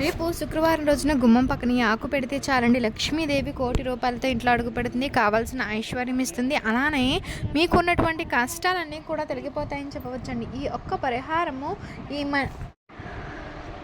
రేపు శుక్రవారం రోజున గుమ్మం పక్కన ఈ ఆకు పెడితే చాలండి. లక్ష్మీదేవి కోటి రూపాయలతో ఇంట్లో అడుగు పెడుతుంది. కావాల్సిన ఐశ్వర్యం ఇస్తుంది. అలానే మీకున్నటువంటి కష్టాలన్నీ కూడా తొలగిపోతాయని చెప్పవచ్చండి. ఈ ఒక్క పరిహారము ఈ మ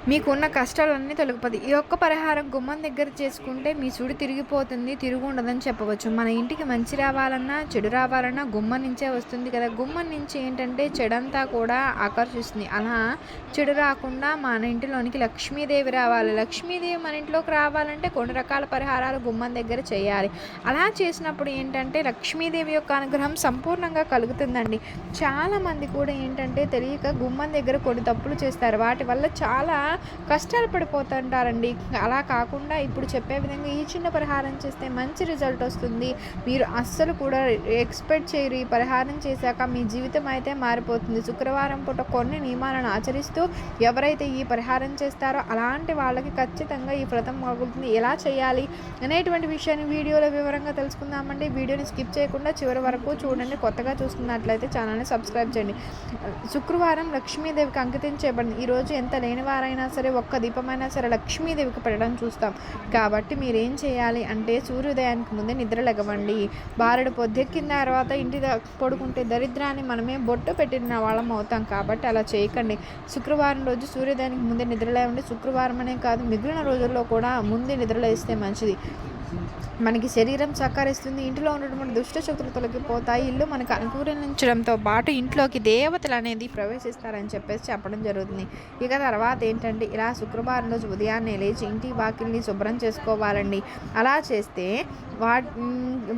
మీకున్న కష్టాలన్నీ తొలగిపోతాయి. ఈ ఒక్క పరిహారం గుమ్మం దగ్గర చేసుకుంటే మీ సుడి తిరిగిపోతుంది తిరుగు ఉండదని చెప్పవచ్చు. మన ఇంటికి మంచి రావాలన్నా చెడు రావాలన్నా గుమ్మం నుంచే వస్తుంది కదా. గుమ్మం నుంచి ఏంటంటే చెడంతా కూడా ఆకర్షిస్తుంది. అలా చెడు రాకుండా మన ఇంటిలోనికి లక్ష్మీదేవి రావాలి. లక్ష్మీదేవి మన ఇంట్లోకి రావాలంటే కొన్ని రకాల పరిహారాలు గుమ్మం దగ్గర చేయాలి. అలా చేసినప్పుడు ఏంటంటే లక్ష్మీదేవి యొక్క అనుగ్రహం సంపూర్ణంగా కలుగుతుందండి. చాలామంది కూడా ఏంటంటే తెలియక గుమ్మం దగ్గర కొన్ని తప్పులు చేస్తారు. వాటి వల్ల చాలా కష్టాలు పడిపోతుంటారండి. అలా కాకుండా ఇప్పుడు చెప్పే విధంగా ఈ చిన్న పరిహారం చేస్తే మంచి రిజల్ట్ వస్తుంది. మీరు అస్సలు కూడా ఎక్స్పెక్ట్ చేయరు ఈ పరిహారం చేశాక మీ జీవితం అయితే మారిపోతుంది. శుక్రవారం పూట కొన్ని నియమాలను ఆచరిస్తూ ఎవరైతే ఈ పరిహారం చేస్తారో అలాంటి వాళ్ళకి ఖచ్చితంగా ఈ వ్రతం మొగుతుంది ఎలా చేయాలి అనేటువంటి విషయాన్ని వీడియోలో వివరంగా తెలుసుకుందామండి. వీడియోని స్కిప్ చేయకుండా చివరి వరకు చూడండి. కొత్తగా చూస్తున్నట్లయితే ఛానల్ని సబ్స్క్రైబ్ చేయండి. శుక్రవారం లక్ష్మీదేవికి అంకితం చేయబడింది. ఈరోజు ఎంత లేని వారైనా సరే ఒక్క దీపమైనా సరే లక్ష్మీదేవికి పెట్టడం చూస్తాం. కాబట్టి మీరేం చేయాలి అంటే సూర్యోదయానికి ముందే నిద్ర లెగవండి. బారెడు పొద్దెక్కిన తర్వాత ఇంటి పడుకుంటే దరిద్రాన్ని మనమే బొట్టు పెట్టిన వాళ్ళం అవుతాం. కాబట్టి అలా చేయకండి. శుక్రవారం రోజు సూర్యోదయానికి ముందే నిద్రలేవండి శుక్రవారం అనే కాదు మిగిలిన రోజుల్లో కూడా ముందే నిద్రలేస్తే మంచిది. మనకి శరీరం సహకరిస్తుంది ఇంట్లో ఉన్నటువంటి దుష్ట శక్తులు తొలగిపోతాయి ఇల్లు మనకు అనుకూలించడంతో పాటు ఇంట్లోకి దేవతలు అనేది ప్రవేశిస్తారని చెప్పేసి చెప్పడం జరుగుతుంది. ఇక తర్వాత ఏంటంటే ఇలా శుక్రవారం రోజు ఉదయాన్నే లేచి ఇంటి వాకిల్ని శుభ్రం చేసుకోవాలండి. అలా చేస్తే వా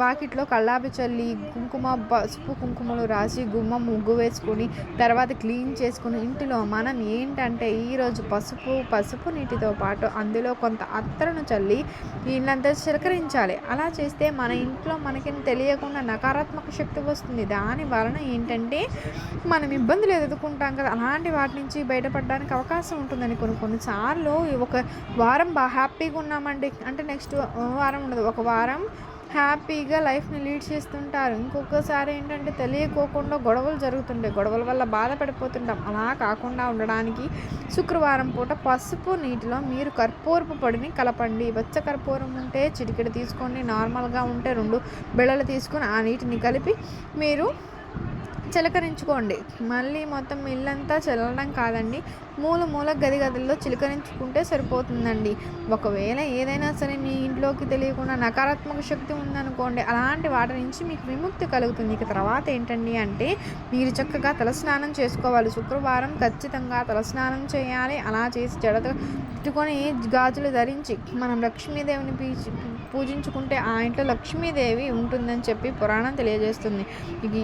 వాకిట్లో కల్లాపి చల్లి కుంకుమ పసుపు కుంకుమలు రాసి గుమ్మ ముగ్గు వేసుకొని తర్వాత క్లీన్ చేసుకుని ఇంటిలో మనం ఏంటంటే ఈరోజు పసుపు పసుపు నీటితో పాటు అందులో కొంత అత్తరును చల్లి వీళ్ళంతా చిలకరించాలి. అలా చేస్తే మన ఇంట్లో మనకి తెలియకుండా నకారాత్మక శక్తి వస్తుంది. దాని వలన ఏంటంటే మనం ఇబ్బందులు ఎదుర్కొంటాం కదా. అలాంటి వాటి నుంచి బయటపడడానికి అవకాశం ఉంటుందని కొన్ని కొన్నిసార్లు ఒక వారం బాగా హ్యాపీగా ఉన్నామండి. అంటే నెక్స్ట్ వారం ఉండదు. ఒక వారం హ్యాపీగా లైఫ్ని లీడ్ చేస్తుంటారు. ఇంకొకసారి ఏంటంటే తెలియకోకుండా గొడవలు జరుగుతుంటాయి. గొడవల వల్ల బాధపడిపోతుంటాం. అలా కాకుండా ఉండడానికి శుక్రవారం పూట పసుపు నీటిలో మీరు కర్పూరపు పొడిని కలపండి. వచ్చ కర్పూరం ఉంటే చిటికెడు తీసుకోండి. నార్మల్గా ఉంటే రెండు బిళ్ళలు తీసుకొని ఆ నీటిని కలిపి మీరు చిలకరించుకోండి. మళ్ళీ మొత్తం ఇల్లంతా చల్లడం కాదండి. మూల మూల గది గదుల్లో చిలకరించుకుంటే సరిపోతుందండి. ఒకవేళ ఏదైనా సరే మీ ఇంట్లోకి తెలియకుండా నకారాత్మక శక్తి ఉందనుకోండి అలాంటి వాటి నుంచి మీకు విముక్తి కలుగుతుంది. ఇక తర్వాత ఏంటండి అంటే మీరు చక్కగా తలస్నానం చేసుకోవాలి. శుక్రవారం ఖచ్చితంగా తలస్నానం చేయాలి. అలా చేసి జడత పెట్టుకొని గాజులు ధరించి మనం లక్ష్మీదేవిని పీచి పూజించుకుంటే ఆ ఇంట్లో లక్ష్మీదేవి ఉంటుందని చెప్పి పురాణం తెలియజేస్తుంది.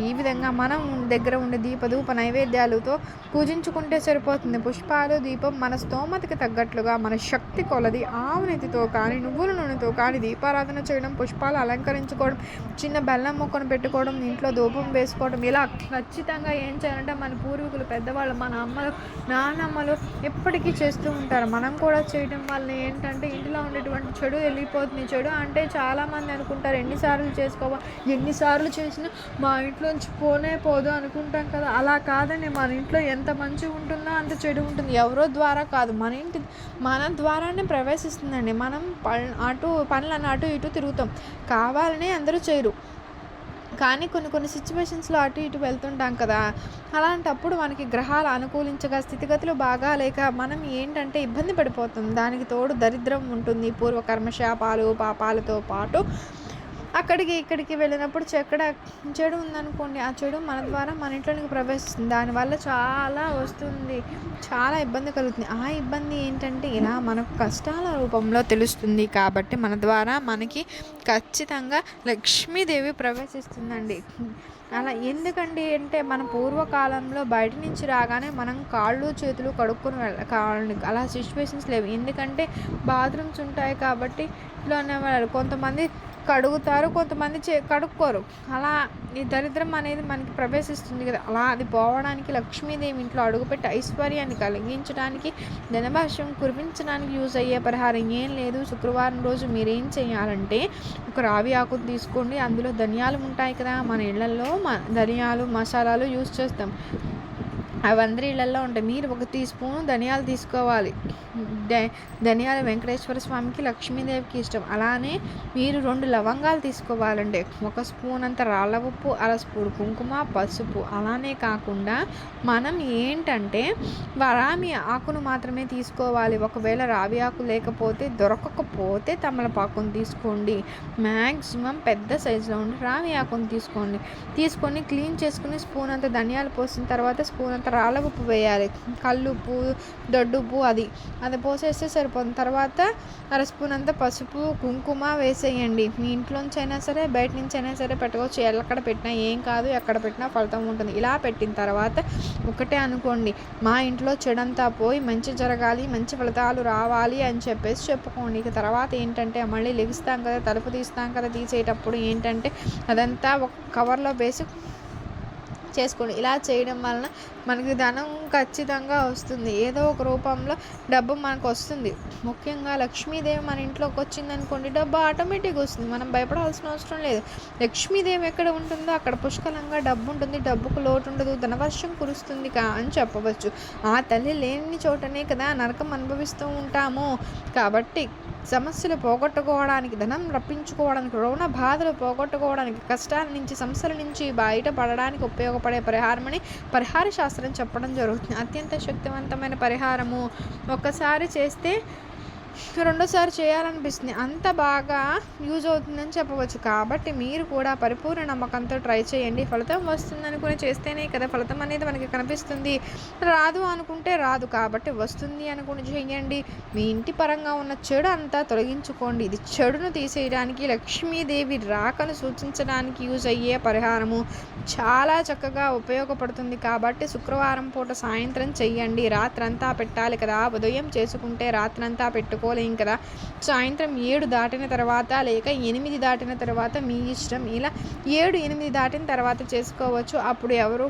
ఈ విధంగా మనం దగ్గర ఉండే దీపధూప నైవేద్యాలతో పూజించుకుంటే సరిపోతుంది. పుష్పాలు దీపం మన స్తోమతకి తగ్గట్లుగా మన శక్తి కొలది ఆవునెతితో కానీ నువ్వుల నూనెతో కానీ దీపారాధన చేయడం పుష్పాలు అలంకరించుకోవడం చిన్న బెల్లం మొక్కను పెట్టుకోవడం ఇంట్లో ధూపం వేసుకోవడం ఇలా ఖచ్చితంగా ఏం చేయాలంటే మన పూర్వీకులు పెద్దవాళ్ళు మన అమ్మలు నాన్నమ్మలు ఎప్పటికీ చేస్తూ ఉంటారు. మనం కూడా చేయడం వల్ల ఏంటంటే ఇంట్లో ఉండేటువంటి చెడు వెళ్ళిపోతుంది. చెడు అంటే చాలామంది అనుకుంటారు ఎన్నిసార్లు చేసుకోవాలి ఎన్నిసార్లు చేసినా మా ఇంట్లోంచి పోనే పోదు అనుకుంటాం కదా. అలా కాదండి మన ఇంట్లో ఎంత మంచిగా ఉంటుందో అంత చెడు ఉంటుంది. ఎవరో ద్వారా కాదు మన ఇంటి మన ద్వారానే ప్రవేశిస్తుందండి. మనం ప- అటు పనులను అటు ఇటు తిరుగుతాం. కావాలనే అందరూ చేయరు. కానీ కొన్ని కొన్ని సిచ్యువేషన్స్లో అటు ఇటు వెళ్తుంటాం కదా. అలాంటప్పుడు మనకి గ్రహాలు అనుకూలించగా స్థితిగతులు బాగా లేక మనం ఏంటంటే ఇబ్బంది పడిపోతుంది దానికి తోడు దరిద్రం ఉంటుంది పూర్వకర్మ శాపాలు పాపాలతో పాటు. అక్కడికి ఇక్కడికి వెళ్ళినప్పుడు చెక్కడ చెడు ఉందనుకోండి ఆ చెడు మన ద్వారా మన ఇంట్లోనికి ప్రవేశిస్తుంది. దానివల్ల చాలా వస్తుంది. చాలా ఇబ్బంది కలుగుతుంది. ఆ ఇబ్బంది ఏంటంటే ఇలా మనకు కష్టాల రూపంలో తెలుస్తుంది కాబట్టి మన ద్వారా మనకి ఖచ్చితంగా లక్ష్మీదేవి ప్రవేశిస్తుందండి. అలా ఎందుకండి అంటే మన పూర్వకాలంలో బయట నుంచి రాగానే మనం కాళ్ళు చేతులు కడుక్కొని వెళ్ళ కావాలి అలా సిచ్యువేషన్స్ లేవు. ఎందుకంటే బాత్రూమ్స్ ఉంటాయి కాబట్టి ఇంట్లోనే వాళ్ళు కొంతమంది కడుగుతారు కొంతమంది చే కడుక్కోరు. అలా ఈ దరిద్రం అనేది మనకి ప్రవేశిస్తుంది కదా. అలా అది పోవడానికి లక్ష్మీదేవి ఇంట్లో అడుగుపెట్టి ఐశ్వర్యాన్ని కలిగించడానికి ధనభాష్యం కురిపించడానికి యూజ్ అయ్యే పరిహారం ఏం లేదు. శుక్రవారం రోజు మీరేం చేయాలంటే ఒక రావి ఆకును తీసుకోండి. అందులో ధనియాలు ఉంటాయి కదా. మన ఇళ్ళలో మ ధనియాలు మసాలాలు యూజ్ చేస్తాం. అవి అందరి ఇళ్ళలో ఉంటాయి. మీరు ఒక టీ స్పూన్ ధనియాలు తీసుకోవాలి. ధనియాల వెంకటేశ్వర స్వామికి లక్ష్మీదేవికి ఇష్టం. అలానే మీరు రెండు లవంగాలు తీసుకోవాలండి. ఒక స్పూన్ అంత రాళ్ళ ఉప్పు అర స్పూన్ కుంకుమ పసుపు. అలానే కాకుండా మనం ఏంటంటే వరామి ఆకును మాత్రమే తీసుకోవాలి. ఒకవేళ రావి ఆకు లేకపోతే దొరకకపోతే తమలపాకును తీసుకోండి. మ్యాక్సిమం పెద్ద సైజులో ఉండి రావి ఆకును తీసుకోండి. తీసుకొని క్లీన్ చేసుకుని స్పూన్ అంత ధనియాలు పోసిన తర్వాత స్పూన్ అంత రాళ్ళ ఉప్పు వేయాలి. కల్లుప్పు దొడ్డుప్పు అది. అది పో పోసేస్తే సరిపోతుంది. తర్వాత అర స్పూన్ అంతా పసుపు కుంకుమ వేసేయండి. మీ ఇంట్లోంచి అయినా సరే బయట నుంచి అయినా సరే పెట్టుకోవచ్చు. ఎక్కడ పెట్టినా ఏం కాదు ఎక్కడ పెట్టినా ఫలితం ఉంటుంది. ఇలా పెట్టిన తర్వాత ఒకటే అనుకోండి మా ఇంట్లో చెడంతా పోయి మంచి జరగాలి మంచి ఫలితాలు రావాలి అని చెప్పేసి చెప్పుకోండి. ఇక తర్వాత ఏంటంటే మళ్ళీ లెగిస్తాం కదా తలుపు తీస్తాం కదా తీసేటప్పుడు ఏంటంటే అదంతా ఒక కవర్లో వేసి చేసుకోండి. ఇలా చేయడం వలన మనకి ధనం ఖచ్చితంగా వస్తుంది. ఏదో ఒక రూపంలో డబ్బు మనకు వస్తుంది. ముఖ్యంగా లక్ష్మీదేవి మన ఇంట్లోకి వచ్చింది అనుకోండి డబ్బు ఆటోమేటిక్గా వస్తుంది. మనం భయపడాల్సిన అవసరం లేదు. లక్ష్మీదేవి ఎక్కడ ఉంటుందో అక్కడ పుష్కలంగా డబ్బు ఉంటుంది. డబ్బుకు లోటు ఉండదు. ధనవర్షం కురుస్తుంది కా అని చెప్పవచ్చు. ఆ తల్లి లేని చోటనే కదా నరకం అనుభవిస్తూ ఉంటాము. కాబట్టి సమస్యలు పోగొట్టుకోవడానికి ధనం రప్పించుకోవడానికి రుణ బాధలు పోగొట్టుకోవడానికి కష్టాల నుంచి సమస్యల నుంచి బయటపడడానికి ఉపయోగపడే పరిహారమని పరిహార శాస్త్రం చెప్పడం జరుగుతుంది. అత్యంత శక్తివంతమైన పరిహారము ఒక్కసారి చేస్తే రెండోసారి చేయాలనిపిస్తుంది. అంత బాగా యూజ్ అవుతుందని చెప్పవచ్చు. కాబట్టి మీరు కూడా పరిపూర్ణ నమ్మకంతో ట్రై చేయండి. ఫలితం వస్తుంది అనుకుని చేస్తేనే కదా ఫలితం అనేది మనకి కనిపిస్తుంది. రాదు అనుకుంటే రాదు. కాబట్టి వస్తుంది అనుకుని చేయండి. మీ ఇంటి పరంగా ఉన్న చెడు అంతా తొలగించుకోండి. ఇది చెడును తీసేయడానికి లక్ష్మీదేవి రాకను సూచించడానికి యూజ్ అయ్యే పరిహారము. చాలా చక్కగా ఉపయోగపడుతుంది. కాబట్టి శుక్రవారం పూట సాయంత్రం చెయ్యండి. రాత్రంతా పెట్టాలి కదా. ఉదయం చేసుకుంటే రాత్రంతా పెట్టుకోలేం కదా సాయంత్రం ఏడు దాటిన తర్వాత లేక ఎనిమిది దాటిన తర్వాత మీ ఇష్టం. ఇలా ఏడు ఎనిమిది దాటిన తర్వాత చేసుకోవచ్చు. అప్పుడు ఎవరు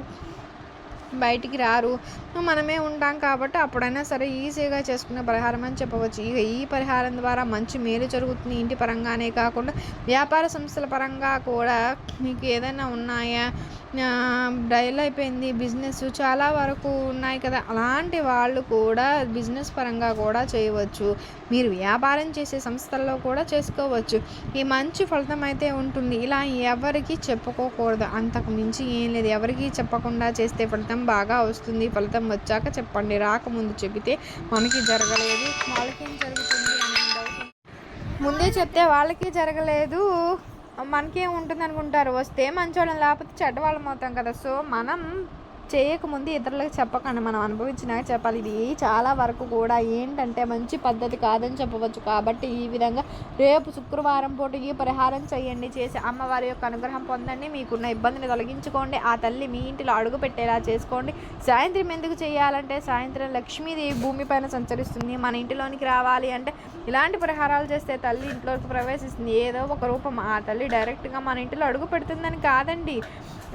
బయటికి రారు. మనమే ఉంటాం కాబట్టి అప్పుడైనా సరే ఈజీగా చేసుకునే పరిహారం అని చెప్పవచ్చు. ఇక ఈ పరిహారం ద్వారా మంచి మేలు జరుగుతుంది ఇంటి పరంగానే కాకుండా వ్యాపార సంస్థల పరంగా కూడా మీకు ఏదైనా ఉన్నాయా? డైల్ అయిపోయింది బిజినెస్ చాలా వరకు ఉన్నాయి కదా. అలాంటి వాళ్ళు కూడా బిజినెస్ పరంగా కూడా చేయవచ్చు. మీరు వ్యాపారం చేసే సంస్థల్లో కూడా చేసుకోవచ్చు. ఈ మంచి ఫలితం అయితే ఉంటుంది. ఇలా ఎవరికి చెప్పుకోకూడదు. అంతకు మించి ఏం లేదు. ఎవరికి చెప్పకుండా చేస్తే ఫలితం బాగా వస్తుంది. ఫలితం వచ్చాక చెప్పండి. రాకముందు చెబితే మనకి జరగలేదు. వాళ్ళకేం జరుగుతుంది ముందే చెప్తే వాళ్ళకి జరగలేదు. మనకేం ఉంటుంది అనుకుంటారు వస్తే మంచోళ్ళం లేకపోతే చెడ్డవాళ్ళం అవుతాం కదా. సో మనం చేయకముందు ఇతరులకు చెప్పకండి. మనం అనుభవించినాక చెప్పాలి. ఇది చాలా వరకు కూడా ఏంటంటే మంచి పద్ధతి కాదని చెప్పవచ్చు. కాబట్టి ఈ విధంగా రేపు శుక్రవారం పూట ఈ పరిహారం చేయండి. చేసి అమ్మవారి యొక్క అనుగ్రహం పొందండి. మీకున్న ఇబ్బందిని తొలగించుకోండి. ఆ తల్లి మీ ఇంటిలో అడుగు పెట్టేలా చేసుకోండి. సాయంత్రం ఎందుకు చేయాలంటే సాయంత్రం లక్ష్మీదేవి భూమిపైన సంచరిస్తుంది. మన ఇంటిలోనికి రావాలి అంటే ఇలాంటి పరిహారాలు చేస్తే తల్లి ఇంట్లోకి ప్రవేశిస్తుంది. ఏదో ఒక రూపం. ఆ తల్లి డైరెక్ట్గా మన ఇంటిలో అడుగు పెడుతుందని కాదండి.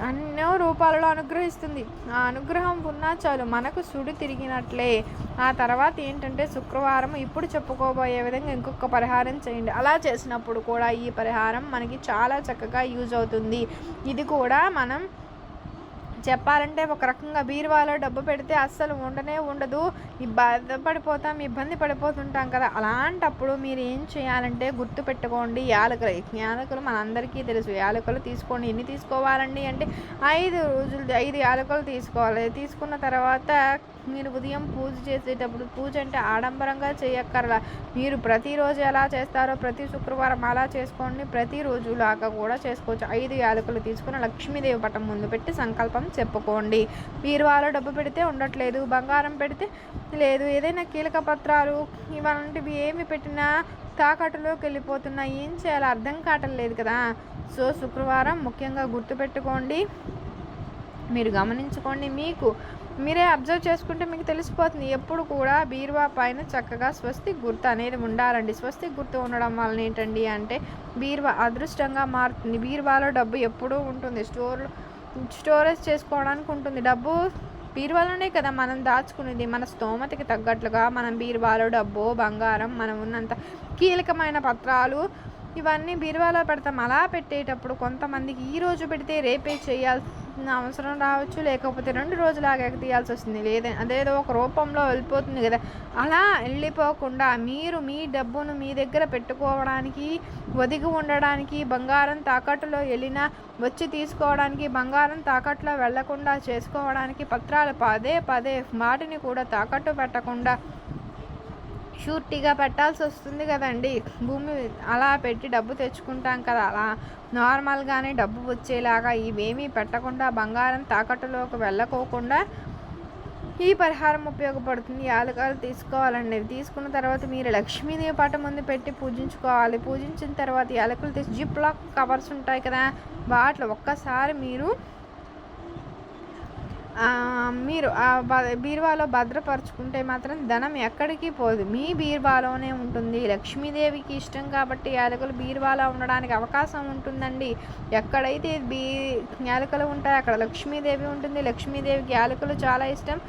ఎన్నో రూపాలలో అనుగ్రహిస్తుంది. ఆ అనుగ్రహం ఉన్నా చాలు మనకు సుడి తిరిగినట్లే. ఆ తర్వాత ఏంటంటే శుక్రవారం ఇప్పుడు చెప్పుకోబోయే విధంగా ఇంకొక పరిహారం చేయండి. అలా చేసినప్పుడు కూడా ఈ పరిహారం మనకి చాలా చక్కగా యూజ్ అవుతుంది. ఇది కూడా మనం చెప్పాలంటే ఒక రకంగా బీరువాలో డబ్బు పెడితే అస్సలు ఉండనే ఉండదు. బాధపడిపోతాం ఇబ్బంది పడిపోతుంటాం కదా. అలాంటప్పుడు మీరు ఏం చేయాలంటే గుర్తు పెట్టుకోండి. యాలకులు యాలకులు మనందరికీ తెలుసు. యాలకులు తీసుకోండి. ఎన్ని తీసుకోవాలండి అంటే ఐదు రోజులు ఐదు యాలకులు తీసుకోవాలి. తీసుకున్న తర్వాత మీరు ఉదయం పూజ చేసేటప్పుడు పూజ అంటే ఆడంబరంగా చేయక్కర్లా. మీరు ప్రతిరోజు ఎలా చేస్తారో ప్రతి శుక్రవారం అలా చేసుకోండి. ప్రతిరోజు లాగా కూడా చేసుకోవచ్చు. ఐదు యాలకులు తీసుకుని లక్ష్మీదేవి పటం ముందు పెట్టి సంకల్పం చెప్పుకోండి. బీరువాలో డబ్బు పెడితే ఉండట్లేదు బంగారం పెడితే లేదు ఏదైనా కీలక పత్రాలు ఇలాంటివి ఏమి పెట్టినా తాకట్టులోకి వెళ్ళిపోతున్నా ఏం చేయాలో అర్థం కావట్లేదు కదా. సో శుక్రవారం ముఖ్యంగా గుర్తుపెట్టుకోండి. మీరు గమనించుకోండి మీకు మీరే అబ్జర్వ్ చేసుకుంటే మీకు తెలిసిపోతుంది. ఎప్పుడు కూడా బీరువా పైన చక్కగా స్వస్తి గుర్తు అనేది ఉండాలండి. స్వస్తి గుర్తు ఉండడం వలన ఏంటండి అంటే బీరువా అదృష్టంగా మారుతుంది. బీరువాలో డబ్బు ఎప్పుడూ ఉంటుంది. స్టోర్లో స్టోరేజ్ చేసుకోవడానికి ఉంటుంది. డబ్బు బీరువాలోనే కదా మనం దాచుకునేది. మన స్తోమతకి తగ్గట్లుగా మనం బీరువాలో డబ్బు బంగారం మనం ఉన్నంత కీలకమైన పత్రాలు ఇవన్నీ బీరువాలో పెడతాం. అలా పెట్టేటప్పుడు కొంతమందికి ఈ రోజు పెడితే రేపే చేయాల్సి అవసరం రావచ్చు లేకపోతే రెండు రోజులు ఆగాక తీయాల్సి వస్తుంది. లేదా అదేదో ఒక రూపంలో వెళ్ళిపోతుంది కదా. అలా వెళ్ళిపోకుండా మీరు మీ డబ్బును మీ దగ్గర పెట్టుకోవడానికి ఒదిగి ఉండడానికి బంగారం తాకట్టులో వెళ్ళినా వచ్చి తీసుకోవడానికి బంగారం తాకట్టులో వెళ్ళకుండా చేసుకోవడానికి పత్రాలు పదే పదే వాటిని కూడా తాకట్టు పెట్టకుండా షూరిటీగా పెట్టాల్సి వస్తుంది కదండి. భూమి అలా పెట్టి డబ్బు తెచ్చుకుంటాం కదా. అలా నార్మల్గానే డబ్బు వచ్చేలాగా ఇవేమీ పెట్టకుండా బంగారం తాకట్టులోకి వెళ్ళకోకుండా ఈ పరిహారం ఉపయోగపడుతుంది. యాలకాలు తీసుకోవాలండి. తీసుకున్న తర్వాత మీరు లక్ష్మీదేవి పాట ముందు పెట్టి పూజించుకోవాలి. పూజించిన తర్వాత యాలకులు తీసి జిప్ లాక్ కవర్స్ ఉంటాయి కదా. వాటిలో ఒక్కసారి మీరు మీరు ఆ బీరువాలో భద్రపరుచుకుంటే మాత్రం ధనం ఎక్కడికి పోదు. మీ బీరువాలోనే ఉంటుంది. లక్ష్మీదేవికి ఇష్టం కాబట్టి యాలకులు బీరువాలో ఉండడానికి అవకాశం ఉంటుందండి. ఎక్కడైతే బీ యాలకులు ఉంటాయో అక్కడ లక్ష్మీదేవి ఉంటుంది. లక్ష్మీదేవికి యాలకులు చాలా ఇష్టం.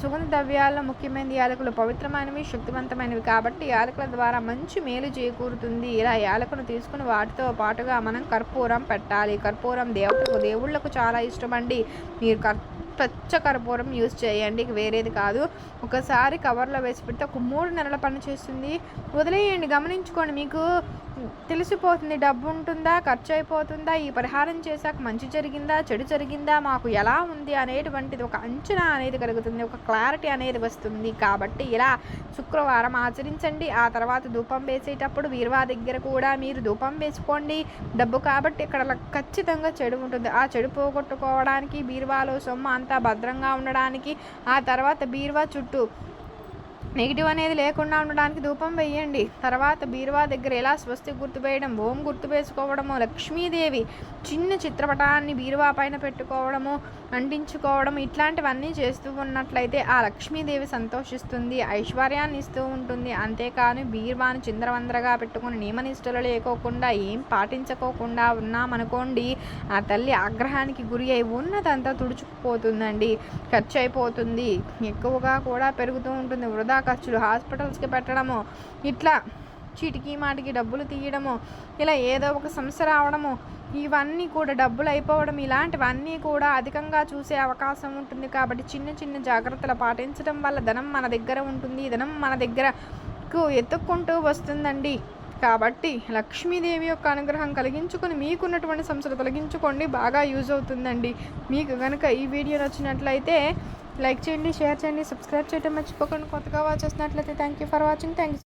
సుగంధ ద్రవ్యాల్లో ముఖ్యమైన యాలకులు పవిత్రమైనవి శక్తివంతమైనవి కాబట్టి యాలకుల ద్వారా మంచి మేలు చేకూరుతుంది. ఇలా యాలకును తీసుకుని వాటితో పాటుగా మనం కర్పూరం పెట్టాలి. కర్పూరం దేవతకు దేవుళ్ళకు చాలా ఇష్టమండి. మీరు కర్ పచ్చ కర్పూరం యూజ్ చేయండి. వేరేది కాదు. ఒకసారి కవర్లో వేసి పెడితే ఒక మూడు నెలల పని చేస్తుంది. వదిలేయండి. గమనించుకోండి. మీకు తెలిసిపోతుంది. డబ్బు ఉంటుందా ఖర్చు అయిపోతుందా ఈ పరిహారం చేశాక మంచి జరిగిందా? చెడు జరిగిందా? మాకు ఎలా ఉంది? అనేటువంటిది ఒక అంచనా అనేది కలుగుతుంది. ఒక క్లారిటీ అనేది వస్తుంది. కాబట్టి ఇలా శుక్రవారం ఆచరించండి. ఆ తర్వాత ధూపం వేసేటప్పుడు వీర్వా దగ్గర కూడా మీరు ధూపం వేసుకోండి. డబ్బు కాబట్టి ఇక్కడ ఖచ్చితంగా చెడు ఉంటుంది. ఆ చెడు పోగొట్టుకోవడానికి బీరువాలో సొమ్ము అంతా భద్రంగా ఉండడానికి ఆ తర్వాత బీరువా చుట్టూ నెగిటివ్ అనేది లేకుండా ఉండడానికి ధూపం వేయండి తర్వాత బీరువా దగ్గర ఎలా స్వస్తి గుర్తుపేయడం ఓం గుర్తు వేసుకోవడము లక్ష్మీదేవి చిన్న చిత్రపటాన్ని బీరువా పైన పెట్టుకోవడము అంటించుకోవడం ఇట్లాంటివన్నీ చేస్తూ ఉన్నట్లయితే ఆ లక్ష్మీదేవి సంతోషిస్తుంది ఐశ్వర్యాన్ని ఇస్తూ ఉంటుంది. అంతేకాని బీరువాను చిందరవందరగా పెట్టుకుని నియమనిష్టలు లేకోకుండా ఏం పాటించకోకుండా ఉన్నామనుకోండి ఆ తల్లి ఆగ్రహానికి గురి అయి ఉన్నదంతా తుడుచుకుపోతుందండి ఖర్చు అయిపోతుంది. ఎక్కువగా కూడా పెరుగుతూ ఉంటుంది. వృధా ఖర్చులు హాస్పిటల్స్కి పెట్టడము ఇట్లా చీటికి మాటికి డబ్బులు తీయడము ఇలా ఏదో ఒక సమస్య రావడము ఇవన్నీ కూడా డబ్బులు అయిపోవడం ఇలాంటివన్నీ కూడా అధికంగా చూసే అవకాశం ఉంటుంది. కాబట్టి చిన్న చిన్న జాగ్రత్తలు పాటించడం వల్ల ధనం మన దగ్గర ఉంటుంది. ధనం మన దగ్గరకు ఎత్తుక్కుంటూ వస్తుందండి. కాబట్టి లక్ష్మీదేవి యొక్క అనుగ్రహం కలిగించుకొని మీకున్నటువంటి సమస్యలు తొలగించుకోండి. బాగా యూజ్ అవుతుందండి. మీకు కనుక ఈ వీడియో నచ్చినట్లయితే లైక్ చేయండి షేర్ చేయండి సబ్స్క్రైబ్ చేయడం మర్చిపోకండి. కొత్తగా వాచ్ చేసినట్లయితే thank you for watching thank you